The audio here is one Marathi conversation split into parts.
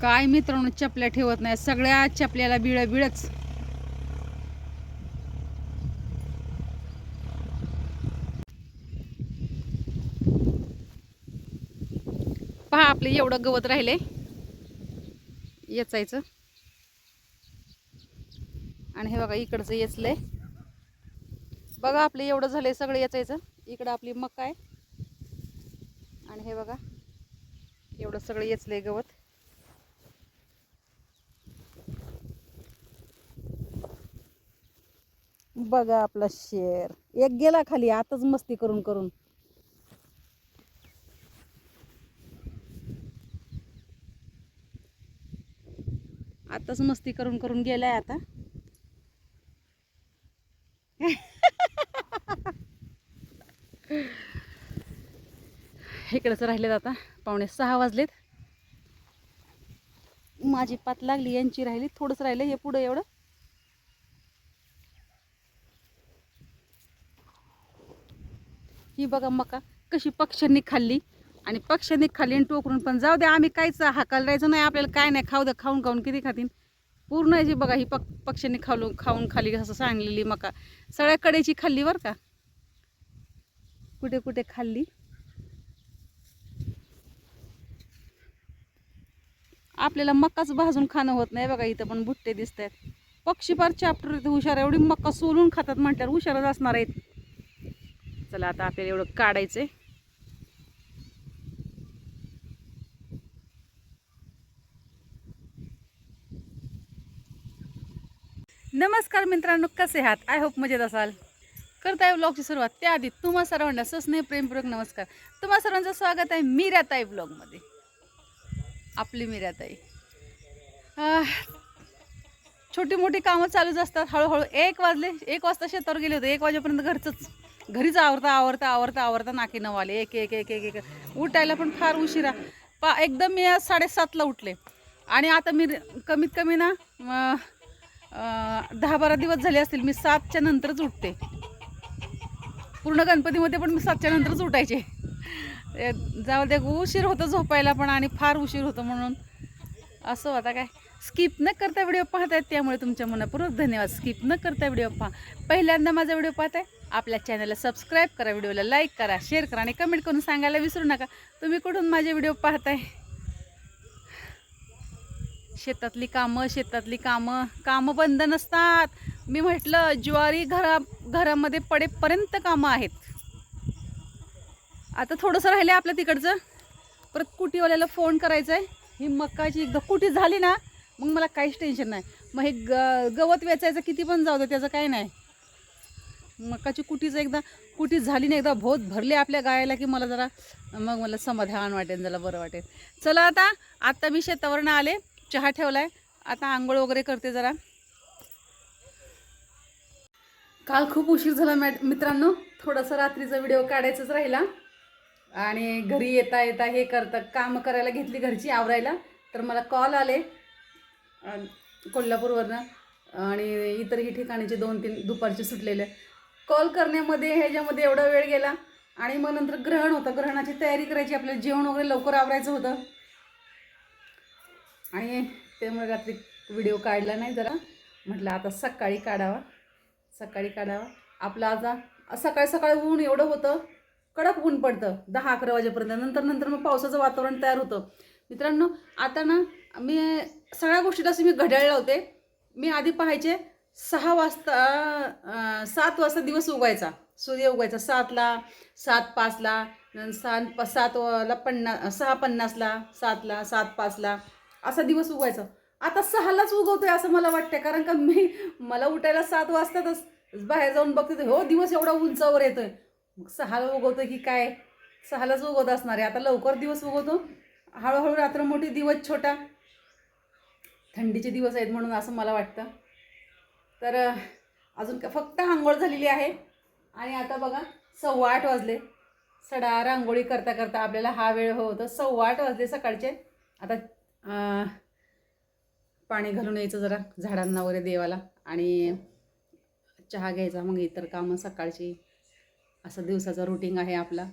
काय मित्रांनो चपल्या ठेवत नाही सगळ्या चपल्याला बिळ बिळच पहा आपलं एवढं गवत राहिले. येचायचं. आणि हे बघा इकडचं येचलंय. बघा आपलं एवढं झालंय सगळं येचायचं. इकडं आपली मका आहे. आणि हे बघा एवढं सगळं येचलंय गवत. बघा आपला शेर. एक गेला खाली आताच मस्ती करून करून. आताच मस्ती करून करून गेलाय आता. इकडंच राहिलेत आता. पावणे सहा वाजलेत. माझी पात लागली यांची राहिली थोडंच राहिलं हे पुढं एवढं. ही बघा मका कशी पक्ष्यांनी खाल्ली. आणि पक्ष्यांनी खाल्ली आणि टोकरून पण जाऊ दे आम्ही काहीच हाकाल राहायचं नाही आपल्याला काय नाही खाऊ द्या खाऊन खाऊन किती खातीन. पूर्ण जी बघा ही पक पक्ष्यांनी खालून खाऊन खाली असं सांगलेली मका. सगळ्या कडेची खाल्ली बरं का? कुठे कुठे खाल्ली? आपल्याला मकाच भाजून खाणं होत नाही बघा इथं पण बुट्टे दिसत आहेत पक्षी फार चॅप्टर हुशार एवढी मक्का सोलून खातात म्हटल्यावर हुशारच असणार आहेत. चला आता आपल्याला एवढं काढायचंय. नमस्कार मित्रांनो कसे आहात? आय होप मजेत असाल. करताय ब्लॉगची सुरुवात. त्याआधी तुम्हा सर्वांना सस्नेह प्रेमपूर्वक नमस्कार. तुम्हा सर्वांचं स्वागत आहे मीराताई ब्लॉगमध्ये आपली मीराताई. छोटी मोठी कामं चालूच असतात. हळूहळू एक वाजले एक वाजता शेतावर गेले होते. एक वाजेपर्यंत घरचंच. घरीच आवरता आवरता आवरता आवरता नाकी नवाले एक एक एक एक एक. उठायला पण फार उशिरा पा एकदम मी आज साडेसातला उठले. आणि आता मी कमीत कमी ना दहा बारा दिवस झाले असतील मी सातच्या नंतरच उठते. पूर्ण गणपतीमध्ये पण मी सातच्या नंतरच उठायचे. जाऊ दे उशीर होतं झोपायला पण आणि फार उशीर होतं म्हणून. असं होता काय? स्किप न करता व्हिडिओ पाहत आहेत त्यामुळे तुमच्या मनापूर्वक धन्यवाद. स्किप न करता व्हिडिओ पहा. पहिल्यांदा माझा व्हिडिओ पाहताय आपल्या चॅनलला सबस्क्राईब करा व्हिडिओला लाईक करा शेअर करा आणि कमेंट करून सांगायला विसरू नका. तुम्ही कुठून माझे व्हिडिओ पाहताय? शेतातली कामं शेतातली कामं. कामं बंद नसतात. मी म्हटलं ज्वारी घरा घरामध्ये पडेपर्यंत कामं आहेत. आता थोडंसं राहिलं आहे आपलं तिकडचं. परत कुटीवाल्याला फोन करायचा आहे ही मकाची एकदा कुटी झाली ना मग मला काहीच टेन्शन नाही. मग हे ग गवत वेचायचं किती पण जाऊ दे त्याचं काही नाही. मकाची कुटीचं एकदा कुटी झाली ना एकदा भोत भरले आपल्या गायला की मला जरा मग मला समाधान वाटेल जरा बरं वाटेल. चला आता आता मी शेतावरनं आले चहा ठेवलाय. आता आंघोळ वगैरे करते जरा. काल खूप उशीर झाला मॅड मित्रांनो. थोडासा रात्रीचा व्हिडिओ काढायचाच राहिला. आणि घरी येता येता हे करता काम करायला घेतली घरची आवरायला. तर मला कॉल आले. कोल्हापूरवरनं आणि इतरही ठिकाणीचे दोन तीन दुपारचे सुटलेले. कॉल करण्यामध्ये ह्याच्यामध्ये एवढा वेळ गेला आणि मग नंतर ग्रहण होतं. ग्रहणाची तयारी करायची आपल्याला जेवण वगैरे लवकर आवरायचं होतं. आणि त्यामुळे रात्री व्हिडिओ काढला नाही जरा. म्हटलं आता सकाळी काढावा. सकाळी काढावा. आपला आता सकाळी सकाळी ऊन एवढं होतं. कडक ऊन पडतं. दहा अकरा वाजेपर्यंत. नंतर नंतर मग पावसाचं वातावरण तयार होतं. मित्रांनो आता ना मी सगळ्या गोष्टीत असं मी घड्याळ लावते. मी आधी पाहायचे सहा वाजता सात वाजता दिवस उगवायचा. सूर्य उगायचा सातला सात पाचला नंतर सात सातला पन्नास सहा पन्नासला सातला सात पाचला असा दिवस उगवायचा. आता सहालाच उगवतोय असं मला वाटतं कारण का मी मला उठायला सात वाजतातच. बाहेर जाऊन बघते तर हो दिवस एवढा उंचावर येतोय. मग सहाला उगवतोय की काय? सहालाच उगवत असणार आहे. आता लवकर दिवस उगवतो. हळूहळू रात्र मोठी दिवस छोटा. थंडीचे दिवस आहेत म्हणून असं मला वाटतं. तर अजून का फक्त आंघोळ झालेली आहे. आणि आता बघा सव्वा आठ वाजले. सडा रांगोळी करता करता आपल्याला हा वेळ होतो सव्वा आठ वाजले सकाळचे. आता पाणी घालून यायचं जरा झाडांना वगैरे देवाला. आणि चहा घ्यायचा मग इतर कामं सकाळची. असं दिवसाचा रुटीन आहे आपला.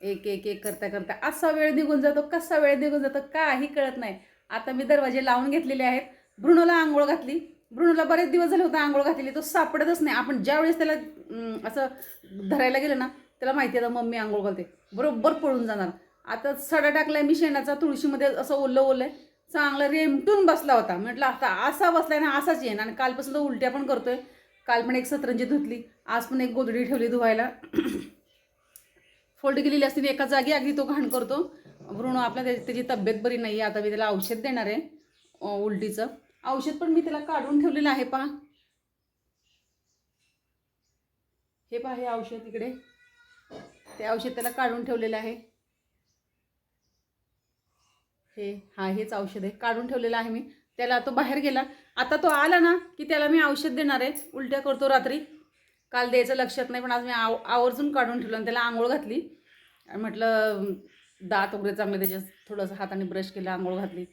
एक एक एक करता करता. असा वेळ निघून जातो. कसा वेळ निघून जातो? काही कळत नाही. आता मी दरवाजे लावून घेतलेले आहेत. ब्रुनोला आंघोळ घातली. ब्रुनोला बरेच दिवस झाले होते आंघोळ घातलेली. तो सापडतच नाही. आपण ज्यावेळेस त्याला असं धरायला गेलं ना त्याला माहिती आहे आता मम्मी आंघोळ घालते. बरोबर पळून जाणार. आता सडा टाकलाय मी शेणाचा तुळशीमध्ये असं ओलं ओलं आहे. चांगला रेमटून बसला होता. म्हटलं आता असा बसलाय ना असाच येईन. आणि कालपासून तो उलट्या पण करतोय. काल पण एक सतरंजी धुतली. आज पण एक गोदडी ठेवली धुवायला. फोल्ड केलेली असते एका जागी अगदी तो घाण करतो. भ्रूण आपल्या त्याची त्याची तब्येत बरी नाही आहे आता मी त्याला औषध देणार आहे उलटीचं. औषध पण मी त्याला काढून ठेवलेलं आहे पहा. हे पहा हे औषध इकडे. ते औषध त्याला काढून ठेवलेलं आहे. हे हा हेच औषध आहे. काढून ठेवलेलं आहे मी. त्याला तो बाहेर गेला. आता तो आला ना की त्याला मी औषध देणार आहे. उलट्या करतो रात्री. काल द्यायचं लक्षात नाही पण आज मी आव आवर्जून काढून ठेवलं आणि त्याला आंघोळ घातली. आणि म्हटलं दात वगैरे चांगले त्याच्यात थोडंसं हाताने ब्रश केला आंघोळ घातली.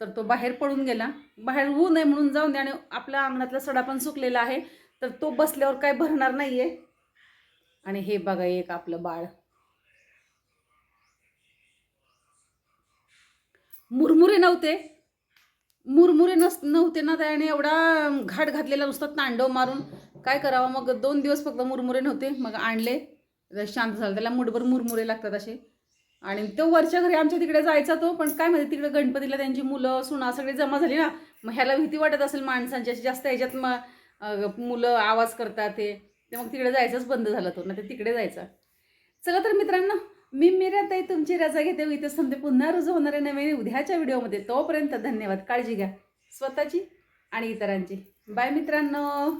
तर तो बाहेर पडून गेला. बाहेर होऊ नये म्हणून जाऊन दे आणि आपल्या अंगणातला सडा पण सुकलेला आहे. तर तो बसल्यावर काय भरणार नाही आहे आणि हे बघा एक आपलं बाळ. मुरमुरे नव्हते. मुरमुरे नस नव्हते ना त्याने एवढा घाट घातलेला नुसता तांडव मारून. काय करावं? मग दोन दिवस फक्त मुरमुरे नव्हते. मग आणले. शांत झालं. त्याला मुठभर मुरमुरे लागतात असे. आणि तो वरच्या घरी आमच्या तिकडे जायचा तो. पण काय माहिती तिकडे गणपतीला त्यांची मुलं सुना सगळी जमा झाली ना. मग ह्याला भीती वाटत असेल माणसांची. अशी जास्त ह्याच्यात मग मुलं आवाज करतात ते. ते मग तिकडे जायचंच बंद झालं तो. ना ते तिकडे जायचा. चला तर मित्रांनो मी मिराताई तुमची रजा घेते. इथे समजे पुन्हा रुजू होणारे नवीन उद्याच्या व्हिडिओमध्ये. तोपर्यंत धन्यवाद. काळजी घ्या. स्वतःची आणि इतरांची. बाय मित्रांनो.